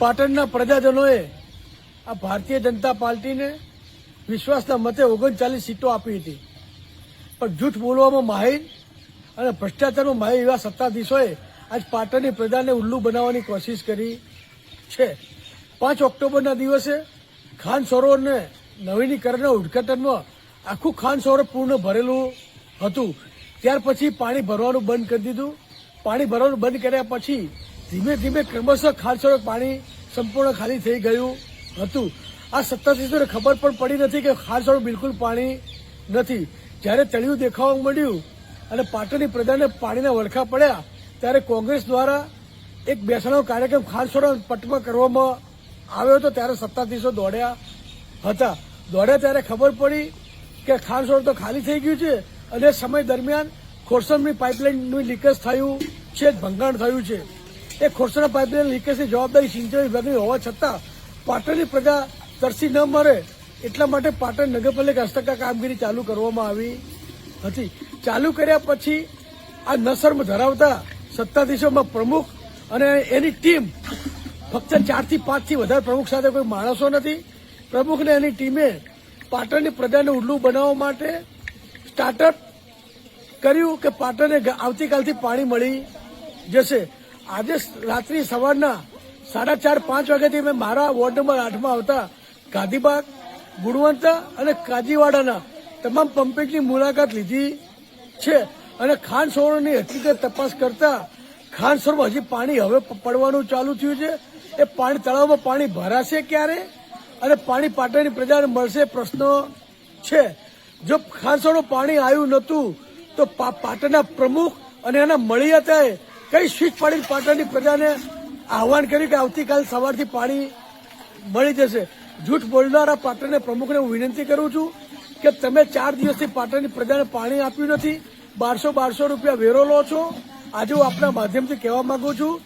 પાટણના પ્રજાજનોએ આ ભારતીય જનતા પાર્ટીને વિશ્વાસના મતે ઓગણચાલીસ સીટો આપી હતી. પણ જૂઠ બોલવામાં માહિર અને ભ્રષ્ટાચારમાં માહિર એવા સત્તાધીશોએ આજ પાટણની પ્રજાને ઉલ્લુ બનાવવાની કોશિશ કરી છે. પાંચ ઓક્ટોબરના દિવસે ખાન સરોવરને નવીનીકરણના ઉદઘાટનમાં આખું ખાન સરોવર પૂર્ણ ભરેલું હતું. ત્યાર પછી પાણી ભરવાનું બંધ કરી દીધું. પાણી ભરવાનું બંધ કર્યા પછી ધીમે ધીમે ક્રમશઃ સરોવર પાણી સંપૂર્ણ ખાલી થઈ ગયું હતું. આ સત્તાધીશોને ખબર પણ પડી નથી કે સરોવર બિલકુલ પાણી નથી. જ્યારે તળિયું દેખાવા મળ્યું અને પાટણની પ્રજાને પાણીના વળખા પડ્યા, ત્યારે કોંગ્રેસ દ્વારા એક બેસણો કાર્યક્રમ સરોવર પટમાં કરવામાં આવ્યો હતો. ત્યારે સત્તાધીશો દોડ્યા હતા? દોડ્યા ત્યારે ખબર પડી કે સરોવર તો ખાલી થઈ ગયું છે અને સમય દરમિયાન ખોરસમની પાઇપલાઇનનું લીકેજ થયું છે, ભંગાણ થયું છે. એ ખોરસના પાઇપલાઇન લીકેજની જવાબદારી સિંચાઈ વિભાગની હોવા છતાં પાટણની પ્રજા તરસી ન મરે એટલા માટે પાટણ નગરપાલિકા હસ્તકા કામગીરી ચાલુ કરવામાં આવી હતી. ચાલુ કર્યા પછી આ નસર્મ ધરાવતા સત્તાધીશોમાં પ્રમુખ અને એની ટીમ ફક્ત ચારથી પાંચથી વધારે પ્રમુખ સાથે કોઈ માણસો નથી. પ્રમુખને એની ટીમે પાટણની પ્રજાને ઉલ્લુ બનાવવા માટે સ્ટાર્ટઅપ કર્યું કે પાટણને આવતીકાલથી પાણી મળી જશે. આજે રાત્રિ સવારના સાડા ચાર, પાંચ વાગ્યાથી મેં મારા વોર્ડ નંબર આઠમાં આવતા ગાંધીબાગ, ગુણવંતા અને કાજીવાડાના તમામ પંપિંગની મુલાકાત લીધી છે અને ખાન સરોવરની હકીકત તપાસ કરતા ખાન સરોવર હજી પાણી હવે પડવાનું ચાલુ થયું છે. એ પાણી તળાવમાં પાણી ભરાશે ક્યારે? અને પાણી પાટણની પ્રજાને મળશે પ્રશ્નો છે. જો ખાન સરોવર પાણી આવ્યું નહોતું, તો પાટણના પ્રમુખ અને એના મળિયાતાએ કઈ સ્વીચ પાડી પાટણની પ્રજાને આહવાન કર્યું કે આવતીકાલ સવારથી પાણી મળી જશે? જૂઠ બોલનારા પાટણના પ્રમુખને હું વિનંતી કરું છું કે તમે ચાર દિવસથી પાટણની પ્રજાને પાણી આપ્યું નથી. બારસો બારસો રૂપિયા વેરો લો છો. આજે હું આપના માધ્યમથી કહેવા માંગુ છું,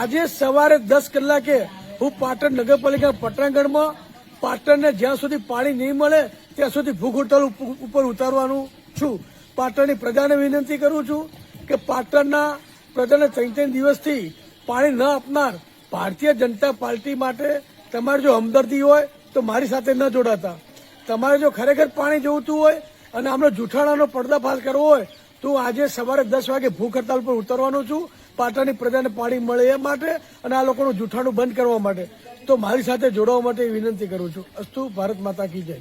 આજે સવારે દસ કલાકે હું પાટણ નગરપાલિકા પટાંગણમાં પાટણને જ્યાં સુધી પાણી નહીં મળે, ત્યાં સુધી ભૂખ હોટલ ઉપ- ઉપર ઉતારવાનું છું. પાટણની પ્રજાને વિનંતી કરું છું કે પાટણના પ્રજાને ત્રણ ત્રણ દિવસથી પાણી ન આપનાર ભારતીય જનતા પાર્ટી માટે તમારે જો હમદર્દી હોય તો મારી સાથે ન જોડાતા. તમારે જો ખરેખર પાણી જોઈતું હોય અને આમનો જૂઠાણાનો પડદાફાશ કરવો હોય, તો આજે સવારે દસ વાગે ભૂખ હડતાલ પર ઉતરવાનો છું. પાટણની પ્રજાને પાણી મળે એ માટે અને આ લોકોનું જૂઠાણું બંધ કરવા માટે. તો મારી સાથે જોડાવા માટે વિનંતી કરું છું. અસ્તુ ભારત માતા કી જય.